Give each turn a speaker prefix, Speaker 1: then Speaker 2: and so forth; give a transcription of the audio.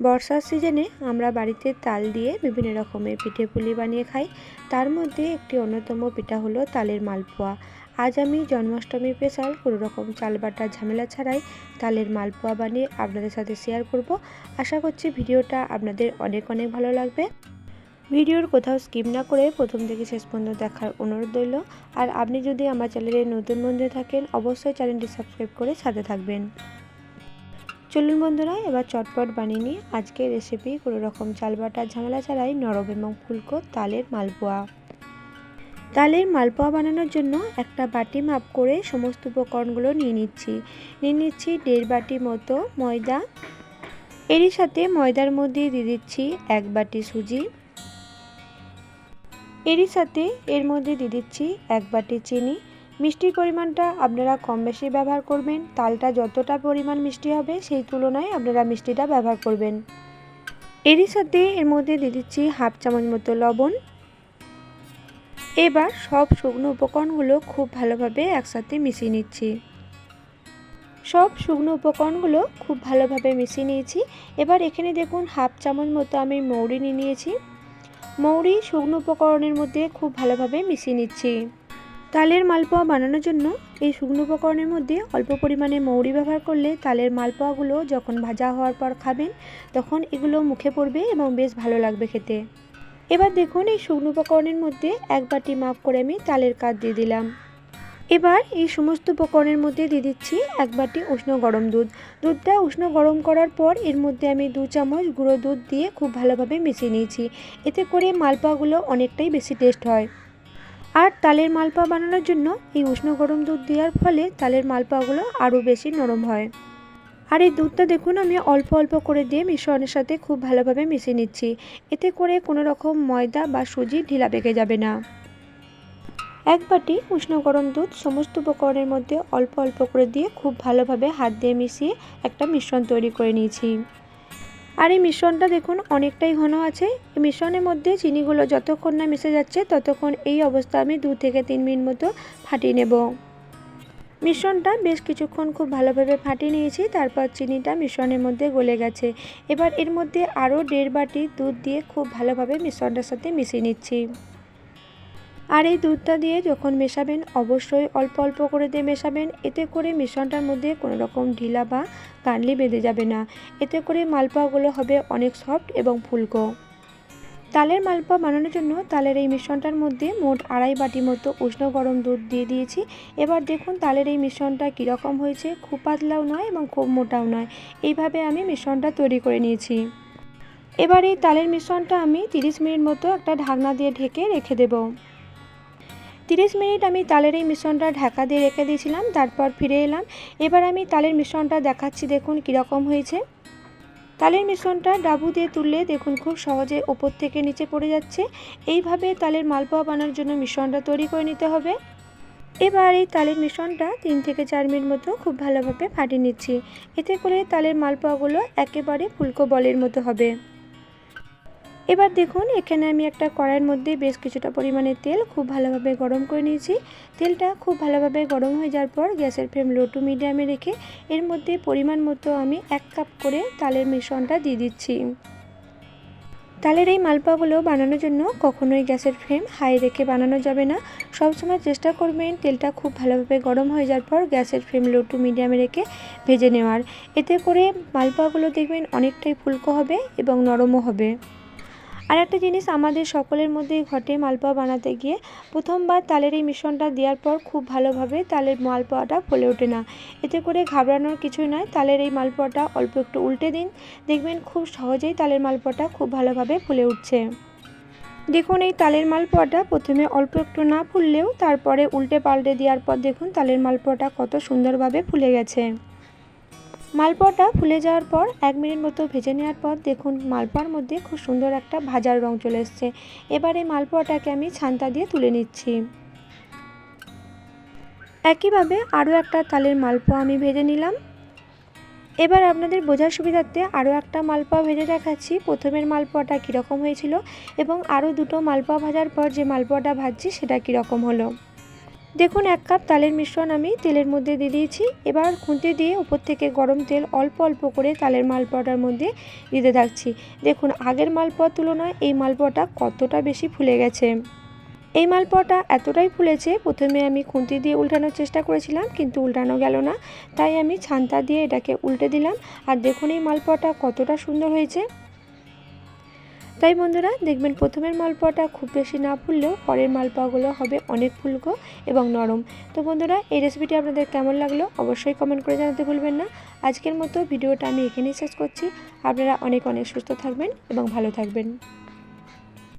Speaker 1: বর্ষার সিজনে আমরা বাড়িতে তাল দিয়ে বিভিন্ন রকমের পিঠে পুলি বানিয়ে খাই। তার মধ্যে একটি অন্যতম পিঠা হলো তালের মালপোয়া। আজ আমি জন্মাষ্টমী স্পেশাল কোনো রকম চাল বাটার ঝামেলা ছাড়াই তালের মালপোয়া বানিয়ে আপনাদের সাথে শেয়ার করব। আশা করছি ভিডিওটা আপনাদের অনেক অনেক ভালো লাগবে। ভিডিওর কোথাও স্কিপ না করে প্রথম থেকে শেষ পর্যন্ত দেখার অনুরোধ রইল। আর আপনি যদি আমার চ্যানেলে নতুন বন্ধু থাকেন, অবশ্যই চ্যানেলটি সাবস্ক্রাইব করে সাথে থাকবেন। চলুন বন্ধুরা, এবার চটপট বানিয়ে নিই আজকের রেসিপি কোনো রকম চাল বাটার ঝামেলা ছাড়াই নরম এবং ফুলকো তালের মালপোয়া। তালের মালপোয়া বানানোর জন্য একটা বাটি মাপ করে সমস্ত উপকরণগুলো নিয়ে নিচ্ছি। নিয়ে নিচ্ছি দেড় বাটি মতো ময়দা। এরই সাথে ময়দার মধ্যে দিয়ে দিচ্ছি এক বাটি সুজি। এরই সাথে এর মধ্যে দিয়ে দিচ্ছি এক বাটি চিনি। মিষ্টির পরিমাণটা আপনারা কম বেশি ব্যবহার করবেন, তালটা যতটা পরিমাণ মিষ্টি হবে সেই তুলনায় আপনারা মিষ্টিটা ব্যবহার করবেন। এরই সাথে এর মধ্যে দিয়ে দিচ্ছি হাফ চামচ মতো লবণ। এবার সব শুকনো উপকরণগুলো খুব ভালোভাবে একসাথে মিশিয়ে নিচ্ছি। সব শুকনো উপকরণগুলো খুব ভালোভাবে মিশিয়ে নিয়েছি। এবার এখানে দেখুন হাফ চামচ মতো আমি মৌরি নিয়ে নিয়েছি। মৌরি শুকনো উপকরণের মধ্যে খুব ভালোভাবে মিশিয়ে নিচ্ছি। তালের মালপোয়া বানানোর জন্য এই শুকনো উপকরণের মধ্যে অল্প পরিমাণে মৌরি ব্যবহার করলে তালের মালপোয়াগুলো যখন ভাজা হওয়ার পর খাবেন, তখন এগুলো মুখে পড়বে এবং বেশ ভালো লাগবে খেতে। এবার দেখুন এই শুকনো উপকরণের মধ্যে এক বাটি মাপ করে আমি তালের কাঠ দিয়ে দিলাম। এবার এই সমস্ত উপকরণের মধ্যে দিয়ে দিচ্ছি এক বাটি উষ্ণ গরম দুধ। দুধটা উষ্ণ গরম করার পর এর মধ্যে আমি দু চামচ গুঁড়ো দুধ দিয়ে খুব ভালোভাবে মিশিয়ে নিয়েছি। এতে করে মালপোয়াগুলো অনেকটাই বেশি টেস্ট হয়। আর তালের মালপোয়া বানানোর জন্য এই উষ্ণ গরম দুধ দেওয়ার ফলে তালের মালপোয়াগুলো আরও বেশি নরম হয়। আর এই দুধটা দেখুন, আমি অল্প অল্প করে দিয়ে মিশ্রণের সাথে খুব ভালোভাবে মিশিয়ে নিচ্ছি। এতে করে কোনো রকম ময়দা বা সুজি ঢিলা পেকে যাবে না। এক বাটি উষ্ণ গরম দুধ সমস্ত উপকরণের মধ্যে অল্প অল্প করে দিয়ে খুব ভালোভাবে হাত দিয়ে মিশিয়ে একটা মিশ্রণ তৈরি করে নিয়েছি। আর এই মিশ্রণটা দেখুন, অনেকটাই ঘন আছে। এই মিশ্রণের মধ্যে চিনিগুলো যতক্ষণ না মিশে যাচ্ছে, ততক্ষণ এই অবস্থা আমি দু থেকে তিন মিনিট মতো ফাটিয়ে নেব। মিশ্রণটা বেশ কিছুক্ষণ খুব ভালোভাবে ফাটিয়ে নিয়েছি, তারপর চিনিটা মিশ্রণের মধ্যে গলে গেছে। এবার এর মধ্যে আরও দেড় বাটি দুধ দিয়ে খুব ভালোভাবে মিশ্রণটার সাথে মিশিয়ে নিচ্ছি। আর এই দুধটা দিয়ে যখন মেশাবেন, অবশ্যই অল্প অল্প করে দিয়ে মেশাবেন। এতে করে মিশ্রণটার মধ্যে কোনো রকম ঢিলা বা কানলি বেঁধে যাবে না। এতে করে মালপোয়াগুলো হবে অনেক সফট এবং ফুলকো। তালের মালপোয়া বানানোর জন্য তালের এই মিশ্রণটার মধ্যে মোট আড়াই বাটি মতো উষ্ণ গরম দুধ দিয়ে দিয়েছি। এবার দেখুন তালের এই মিশ্রণটা কীরকম হয়েছে। খুব পাতলাও নয় এবং খুব মোটাও নয়। এইভাবে আমি মিশ্রণটা তৈরি করে নিয়েছি। এবার এই তালের মিশ্রণটা আমি 30 মিনিট মতো একটা ঢাকনা দিয়ে ঢেকে রেখে দেবো। তিরিশ মিনিট আমি তালের এই মিশ্রণটা ঢাকা দিয়ে রেখে দিয়েছিলাম, তারপর ফিরে এলাম। এবার আমি তালের মিশ্রণটা দেখাচ্ছি, দেখুন কীরকম হয়েছে। তালের মিশ্রণটা ডাবু দিয়ে তুললে দেখুন খুব সহজে ওপর থেকে নিচে পড়ে যাচ্ছে। এইভাবে তালের মালপোয়া বানানোর জন্য মিশ্রণটা তৈরি করে নিতে হবে। এবার এই তালের মিশ্রণটা তিন থেকে চার মিনিট মতো খুব ভালোভাবে ফাটিয়ে নিচ্ছি। এতে করে তালের মালপোয়াগুলো একেবারে ফুলকো বলের মতো হবে। এবার দেখুন, এখানে আমি একটা কড়াইয়ের মধ্যে বেশ কিছুটা পরিমাণে তেল খুব ভালোভাবে গরম করে নিয়েছি। তেলটা খুব ভালোভাবে গরম হয়ে যাওয়ার পর গ্যাসের ফ্লেম লো টু মিডিয়ামে রেখে এর মধ্যে পরিমাণ মতো আমি এক কাপ করে তালের মিশ্রণটা দিয়ে দিচ্ছি। তালের এই মালপাগুলো বানানোর জন্য কখনোই গ্যাসের ফ্লেম হাই রেখে বানানো যাবে না। সবসময় চেষ্টা করবেন তেলটা খুব ভালোভাবে গরম হয়ে যাওয়ার পর গ্যাসের ফ্লেম লো টু মিডিয়ামে রেখে ভেজে নেওয়ার। এতে করে মালপাগুলো দেখবেন অনেকটাই ফুলকো হবে এবং নরমও হবে। আর একটা জিনিস আমাদের সকলের মধ্যেই ঘটে মালপোয়া বানাতে গিয়ে, প্রথমবার তালের এই মিশ্রণটা দেওয়ার পর খুব ভালোভাবে তালের মালপোয়াটা ফলে ওঠে না। এতে করে ঘাবড়ানোর কিছুই নয়, তালের এই মালপোয়াটা অল্প একটু উল্টে দিন। দেখবেন খুব সহজেই তালের মালপোয়াটা খুব ভালোভাবে ফুলে উঠছে। দেখুন, এই তালের মালপোয়াটা প্রথমে অল্প একটু না ফুললেও তারপরে উল্টে পাল্টে দেওয়ার পর দেখুন তালের মালপোয়াটা কত সুন্দরভাবে ফুলে গেছে। মালপোয়াটা ফুলে যাওয়ার পর এক মিনিট মতো ভেজে নেওয়ার পর দেখুন মালপোয়ার মধ্যে খুব সুন্দর একটা ভাজার রং চলে এসছে। এবার মালপোয়াটাকে আমি ছান্তা দিয়ে তুলে নিচ্ছি। একইভাবে আরও একটা তালের মালপোয়া আমি ভেজে নিলাম। এবার আপনাদের বোঝার সুবিধার্থে আরও একটা মালপোয়া ভেজে দেখাচ্ছি। প্রথমের মালপোয়াটা কীরকম হয়েছিল এবং আরও দুটো মালপোয়া ভাজার পর যে মালপোয়াটা ভাজছি সেটা কীরকম হলো। দেখুন, এক কাপ তালের মিশ্রণ আমি তেলের মধ্যে দিয়ে দিয়েছি। এবার খুন্তি দিয়ে উপর থেকে গরম তেল অল্প অল্প করে তালের মালপোয়াটার মধ্যে দিতে থাকছি। দেখুন, আগের মালপোয়ার তুলনায় এই মালপোয়াটা কতটা বেশি ফুলে গেছে। এই মালপোয়াটা এতটাই ফুলেছে, প্রথমে আমি খুন্তি দিয়ে উল্টানোর চেষ্টা করেছিলাম, কিন্তু উল্টানো গেল না। তাই আমি ছান্তা দিয়ে এটাকে উল্টে দিলাম। আর দেখুন, এই মালপোয়াটা কতটা সুন্দর হয়েছে। তাই বন্ধুরা, দেখবেন প্রথমের মালপোয়াটা খুব বেশি না ফুললেও পরের মালপোয়াগুলো হবে অনেক ফুলকো এবং নরম। তো বন্ধুরা, এই রেসিপিটি আপনাদের কেমন লাগল অবশ্যই কমেন্ট করে জানাতে ভুলবেন না। আজকের মতো ভিডিওটা আমি এখানেই শেষ করছি। আপনারা অনেক অনেক সুস্থ থাকবেন এবং ভালো থাকবেন।